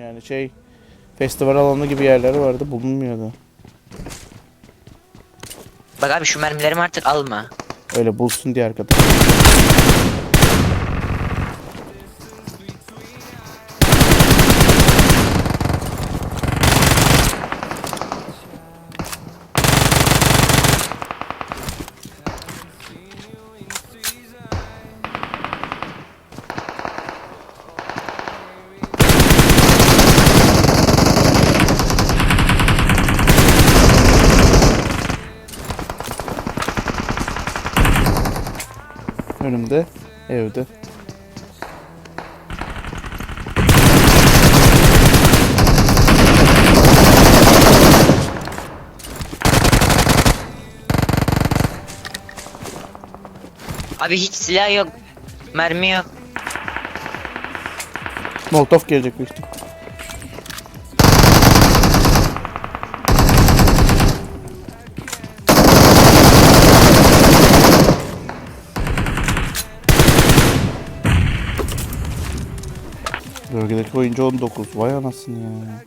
Yani şey festival alanı gibi yerleri vardı bulunmuyordu. Bak abi şu mermilerimi artık alma. Öyle bulsun diye arkadaş. Önümde evde. Abi hiç silah yok. Mermi yok. Molotov gelecek büyük ihtimal. Bölgedeki oyuncu 19. Vay anasını ya.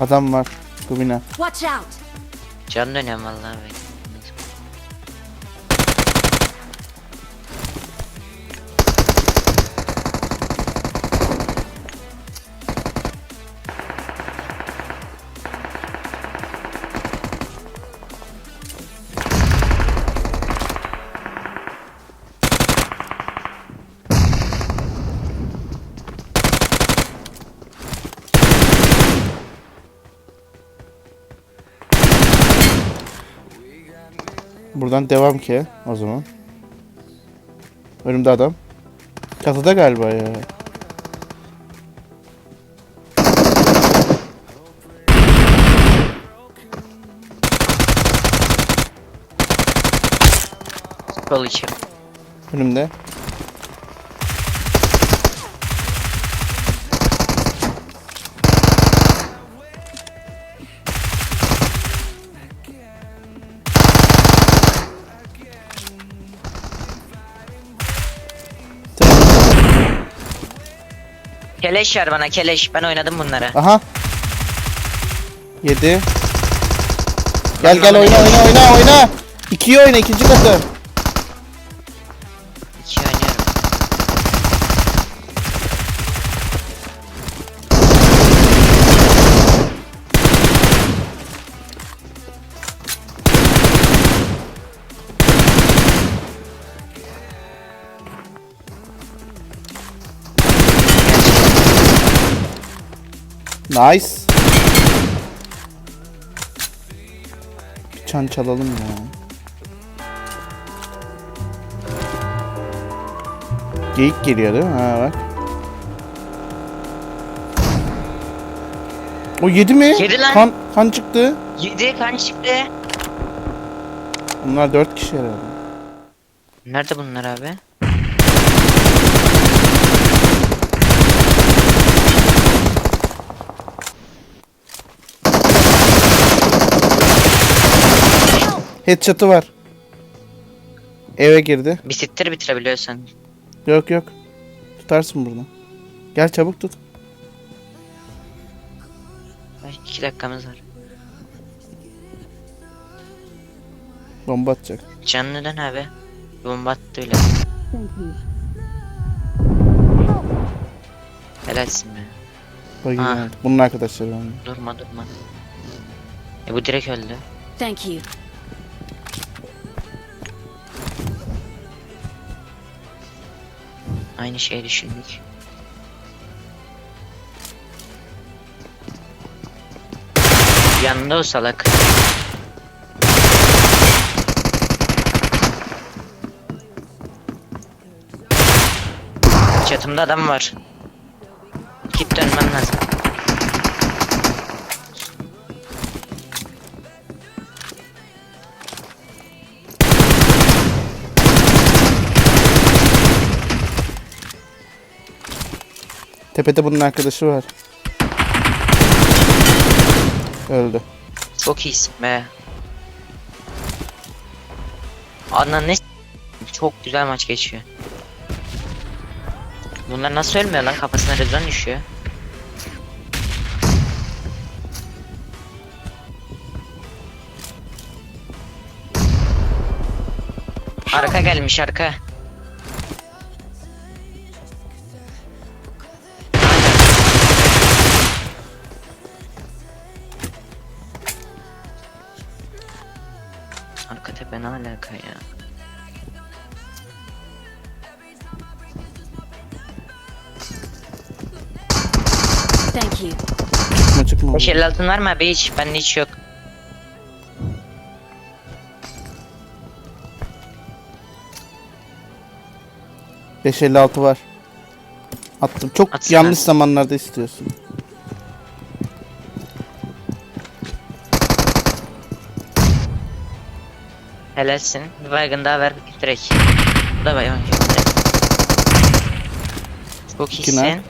Adam var. Kubina. Watch out! Can dönüyorum vallahi Buradan devam ki o zaman. Önümde adam. Çatıda galiba ya. Kol içi. Önümde. Keleş ver bana keleş. Ben oynadım bunları. Aha. 7. Gel gel oyna oyna oyna oyna. 2'yi oyna ikinci katı. Nice. Bir çan çalalım ya. Geyik geliyor değil mi? Ha bak. O yedi mi? Yedi lan. Kan, kan çıktı. Yedi kan çıktı. Bunlar dört kişi herhalde. Nerede bunlar abi? Headshot'ı var. Eve girdi. Bir sittir bitirebiliyorsan. Yok yok. Tutarsın buradan. Gel çabuk tut. Ay, iki dakikamız var. Bomba atacak. Canlı dön abi. Bomba attı öyle. Helalsin be. Bak Ha. Bunun arkadaşları var. Durma durma. E bu direkt öldü. Thank you. Aynı şeyi düşündük. Yanında o salak. Çatımda adam var. Git dönmen lazım. Tepede bunun arkadaşı var. Öldü. Çok iyisin be. Adnan ne çok güzel maç geçiyor. Bunlar nasıl ölmüyor lan kafasına rezon düşüyor. Arka gelmiş arka. Ne alaka ya? Thank you. Çıkma çıkma. 556 var mı abi hiç? Bende hiç yok. Beş elli altı var. Attım. Çok Atsana. yanlış zamanlarda istiyorsun. Helalsin. Bir baygın daha ver direkt. Bu da baygın. Çok İki nar. iyisin.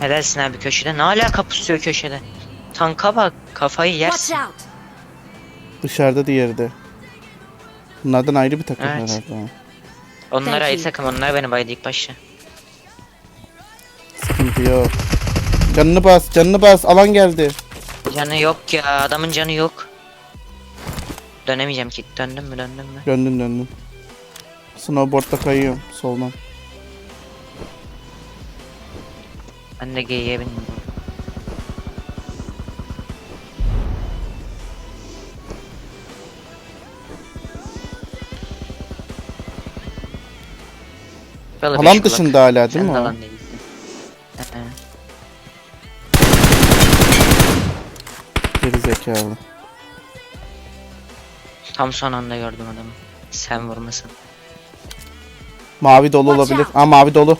Helalsin abi köşede. Ne alaka pusuyor köşede? Tanka bak kafayı yersin. Dışarıda diğeri de. Bunlardan ayrı bir takım Evet. herhalde. Onlar ayrı takım onlar beni baydı ilk başta. Sıkıntı yok. Canını bas, canını bas. Alan geldi. Canı yok ya adamın canı yok. Dönemeyeceğim ki döndüm mü döndüm mü? Döndün döndün. Snowboard'da kayıyorum soldan. Ben de geyiğe bindim. Alan dışında hala değil Sen mi o? alan değilsin. Zekalı. Tam son anda gördüm adamı. Sen vurmasın. Mavi dolu Watch olabilir. out. Aa mavi dolu.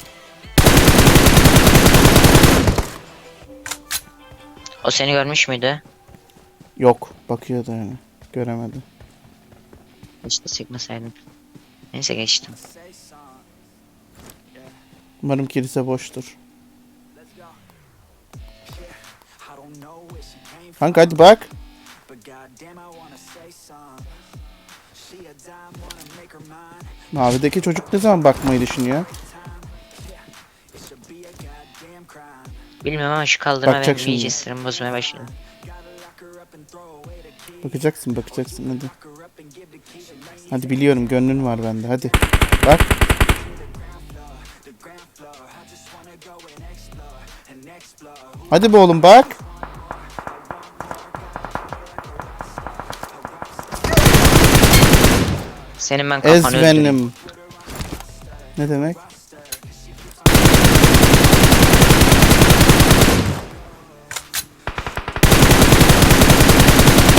O seni görmüş müydü? Yok. Bakıyordu yani. Göremedim. İşte sıkmasaydın. Neyse geçtim. Umarım kilise boştur. Make her mine. Mavideki çocuk ne zaman bakmayı düşünüyor? Bilmiyorum ama şu kaldırma Bakacak benim şimdi. iyice sinirim bozmaya başladı. Bakacaksın bakacaksın hadi. Hadi biliyorum gönlün var bende hadi. Bak. Hadi be oğlum bak. Senin ben kafanı öldüreyim. Ezbenim. Ne demek?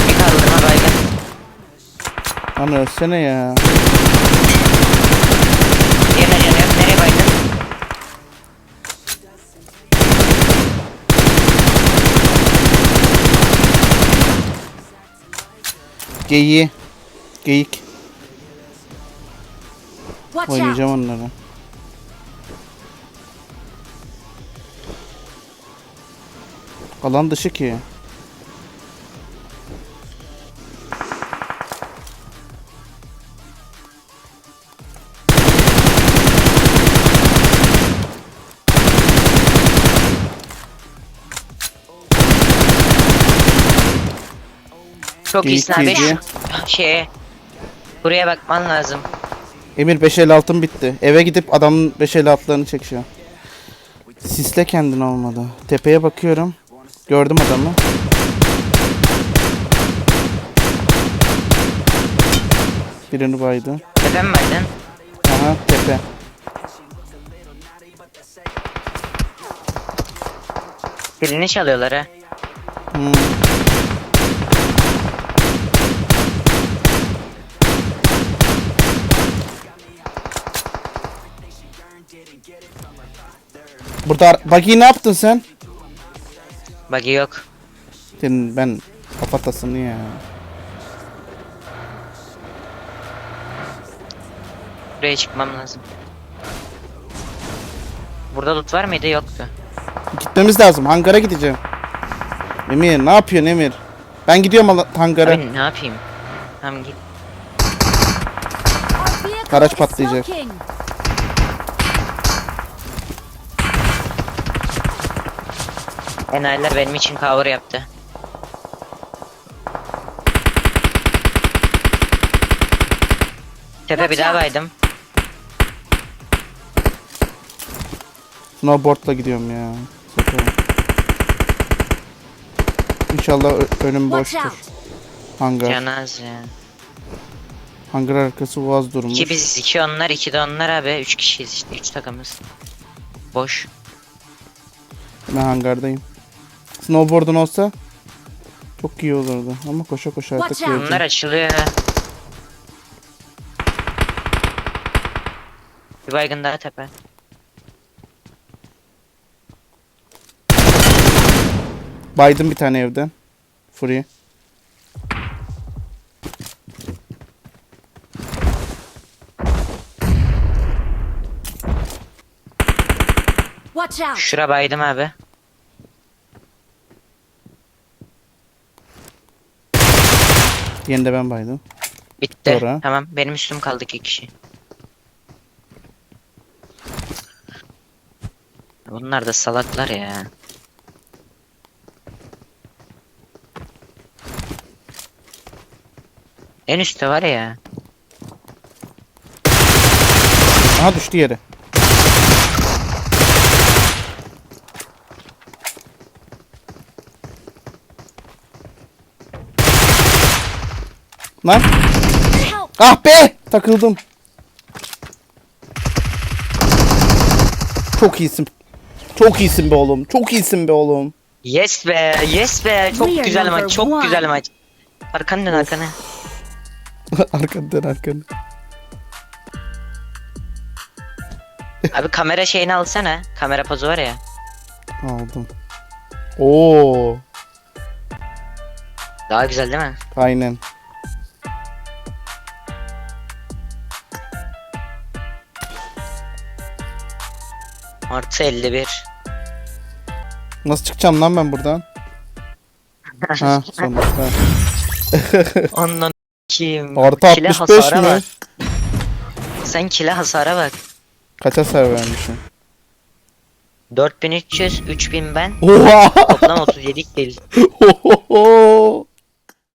Bir kaldırma baygın. Lan ölsene ya. Diğerine canı yok. Nereye baydın? Geyiği. Geyik. Oynayacağım onları. Alan dışı ki. Çok İyi iyisin abi. şeye. Buraya bakman lazım. Emir 556'm bitti. Eve gidip adamın 556'larını çekeceğim. Sisle kendin olmadı. Tepeye bakıyorum. Gördüm adamı. Birini baydı. Tepe mi baydın? Aha tepe. Birini çalıyorlar ha. Hmm. Burada buggy ne yaptın sen? Buggy yok. Senin ben kafatasını ya. Buraya çıkmam lazım. Burada loot var mıydı? Yoktu. Gitmemiz lazım. Hangara gideceğim. Emir ne yapıyorsun Emir? Ben gidiyorum hangara. Abi ne yapayım? Tamam git. Araç patlayacak. Enayiler benim için cover yaptı. Tepe bir daha baydım. Snowboard'la gidiyorum ya. İnşallah ö- önüm boştur. Hangar. Canaz ya. Hangar arkası boğaz durmuş. İki biz, iki onlar, iki de onlar abi. Üç kişiyiz işte, üç takımız. Boş. Ben hangardayım. Snowboard'un olsa çok iyi olurdu. Ama koşa koşa artık Watch out. geleceğim. Onlar açılıyor. ha. Bir baygın daha tepe. Baydım bir tane evden. Free. Watch out! Şura baydım abi. Yeni de ben baydım. Bitti. Sonra? Tamam benim üstüm kaldı iki kişi. Bunlar da salaklar ya. En üstte var ya. Aha düştü yere. Lan. Ah be! Takıldım. Çok iyisin. Çok iyisin be oğlum. Çok iyisin be oğlum. Yes be, yes be. Çok güzel maç, çok one. güzel maç. Arkanı dön arkanı. arkanı dön arkanı. Abi kamera şeyini alsana. Kamera pozu var ya. Aldım. Oo, Daha güzel değil mi? aynen. Artı 51. Nasıl çıkacağım lan ben buradan? ha, sonuçta. Ondan kim? Artı Kile 65 hasara mi? bak. Sen kile hasara bak. Kaç hasar vermişim? 4300, 3000 ben. Oha! Toplam 37 kill. Ohoho!